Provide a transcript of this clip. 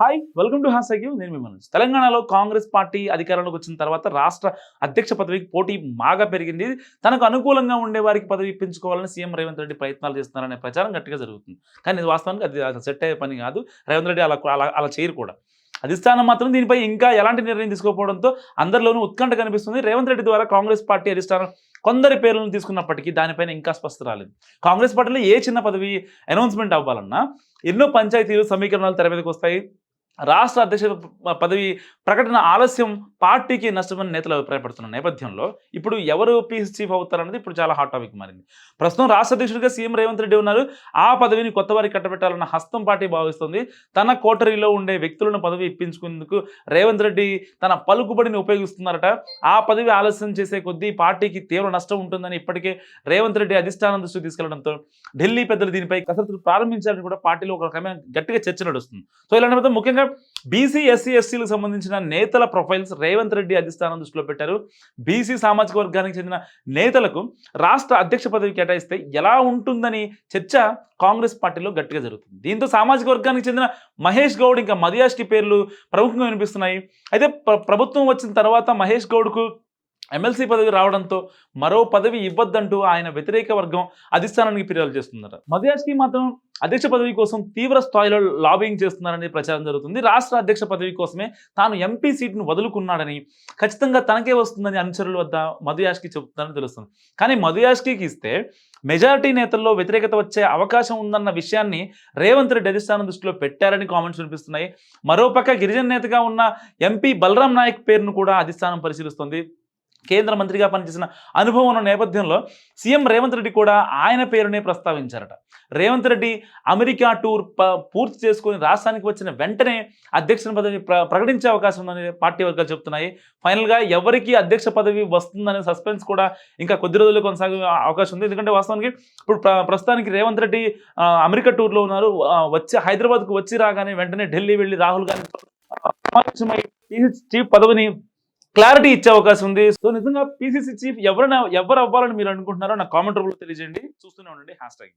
Hi welcome to హాసాగ్యూ నేను మిమ్మల్ని తెలంగాణలో కాంగ్రెస్ పార్టీ అధికారంలోకి వచ్చిన తర్వాత రాష్ట్ర అధ్యక్ష పదవికి పోటీ బాగా పెరిగింది. తనకు అనుకూలంగా ఉండే వారికి పదవి ఇప్పించుకోవాలని సీఎం రేవంత్ రెడ్డి ప్రయత్నాలు చేస్తున్నారనే ప్రచారం గట్టిగా జరుగుతుంది. కానీ ఇది వాస్తవానికి అది అది సెట్ అయ్యే పని కాదు. రేవంత్ రెడ్డి అలా అలా అలా చేయరు కూడా. అధిష్టానం మాత్రం దీనిపై ఇంకా ఎలాంటి నిర్ణయం తీసుకోకపోవడంతో అందరిలోనూ ఉత్కంఠ కనిపిస్తుంది. రేవంత్ రెడ్డి ద్వారా కాంగ్రెస్ పార్టీ అధిష్టానం కొందరి పేర్లను తీసుకున్నప్పటికీ దానిపైన ఇంకా స్పష్టత రాలేదు. కాంగ్రెస్ పార్టీలో ఏ చిన్న పదవి అనౌన్స్మెంట్ అవ్వాలన్నా ఎన్నో పంచాయతీలు సమీకరణాలు తెర మీదకి వస్తాయి. రాష్ట్ర అధ్యక్ష పదవి ప్రకటన ఆలస్యం పార్టీకి నష్టమని నేతలు అభిప్రాయపడుతున్న నేపథ్యంలో ఇప్పుడు ఎవరు పీసీ చీఫ్ అవుతారన్నది ఇప్పుడు చాలా హాట్ టాపిక్ మారింది. ప్రస్తుతం రాష్ట్ర అధ్యక్షుడిగా సీఎం రేవంత్ రెడ్డి ఉన్నారు. ఆ పదవిని కొత్త వారికి కట్టబెట్టాలన్న హస్తం పార్టీ భావిస్తుంది. తన కోటరీలో ఉండే వ్యక్తులను పదవి ఇప్పించుకునేందుకు రేవంత్ రెడ్డి తన పలుకుబడిని ఉపయోగిస్తున్నారట. ఆ పదవి ఆలస్యం చేసే కొద్దీ పార్టీకి తీవ్ర నష్టం ఉంటుందని ఇప్పటికే రేవంత్ రెడ్డి అధిష్టానం దృష్టికి తీసుకెళ్ళడంతో ఢిల్లీ పెద్దలు దీనిపై కసరత్తులు ప్రారంభించాలని కూడా పార్టీలో ఒక రకమైన గట్టిగా చర్చ నడుస్తుంది. సో ఇలాంటి ముఖ్యంగా బీసీ ఎస్సీ ఎస్సీలకు సంబంధించిన నేతల ప్రొఫైల్స్ రేవంత్ రెడ్డి అధిష్టానం దృష్టిలో పెట్టారు. బీసీ సామాజిక వర్గానికి చెందిన నేతలకు రాష్ట్ర అధ్యక్ష పదవి కేటాయిస్తే ఎలా ఉంటుందని చర్చ కాంగ్రెస్ పార్టీలో గట్టిగా జరుగుతుంది. దీంతో సామాజిక వర్గానికి చెందిన మహేష్ గౌడ్ ఇంకా మదియాష్టి పేర్లు ప్రముఖంగా వినిపిస్తున్నాయి. అయితే ప్రభుత్వం వచ్చిన తర్వాత మహేష్ గౌడ్కు ఎమ్మెల్సీ పదవి రావడంతో మరో పదవి ఇవ్వద్దంటూ ఆయన వ్యతిరేక వర్గం అధిష్టానానికి ఫిర్యాదు చేస్తున్నారు. మధ్యాష్కి మాత్రం అధ్యక్ష పదవి కోసం తీవ్ర స్థాయిలో లాబింగ్ చేస్తున్నారని ప్రచారం జరుగుతుంది. రాష్ట్ర అధ్యక్ష పదవి కోసమే తాను ఎంపీ సీట్ను వదులుకున్నాడని ఖచ్చితంగా తనకే వస్తుందని అనుచరుల వద్ద మధుయాష్కి చెబుతున్నారని తెలుస్తుంది. కానీ మధుయాష్కి ఇస్తే మెజారిటీ నేతల్లో వ్యతిరేకత వచ్చే అవకాశం ఉందన్న విషయాన్ని రేవంత్ రెడ్డి అధిష్టానం దృష్టిలో పెట్టారని కామెంట్స్ వినిపిస్తున్నాయి. మరోపక్క గిరిజన నేతగా ఉన్న ఎంపీ బలరాం నాయక్ పేరును కూడా అధిష్టానం పరిశీలిస్తుంది. కేంద్ర మంత్రిగా పనిచేసిన అనుభవం ఉన్న నేపథ్యంలో సీఎం రేవంత్ రెడ్డి కూడా ఆయన పేరునే ప్రస్తావించారట. రేవంత్ రెడ్డి అమెరికా టూర్ ప- పూర్తి చేసుకుని రాష్ట్రానికి వచ్చిన వెంటనే అధ్యక్ష పదవి ప్ర ప్రకటించే అవకాశం ఉందని పార్టీ వర్గాలు చెప్తున్నాయి ఫైనల్గా ఎవరికి అధ్యక్ష పదవి వస్తుందనే సస్పెన్స్ కూడా ఇంకా కొద్ది రోజుల్లో కొనసాగే అవకాశం ఉంది. ఎందుకంటే వాస్తవానికి ఇప్పుడు ప్ర- ప్రస్తుతానికి రేవంత్ రెడ్డి అమెరికా టూర్లో ఉన్నారు. వచ్చి హైదరాబాద్కు వచ్చి రాగానే వెంటనే ఢిల్లీ వెళ్ళి రాహుల్ గాంధీ చీఫ్ పదవిని క్లారిటీ ఇచ్చే అవకాశం ఉంది. సో నిజంగా పీసీసీ చీఫ్ ఎవరైనా ఎవరు అవ్వాలని మీరు అనుకుంటున్నారో నా కామెంట్ రూపంలో తెలియజేయండి. చూస్తూనే ఉండండి. Hash tag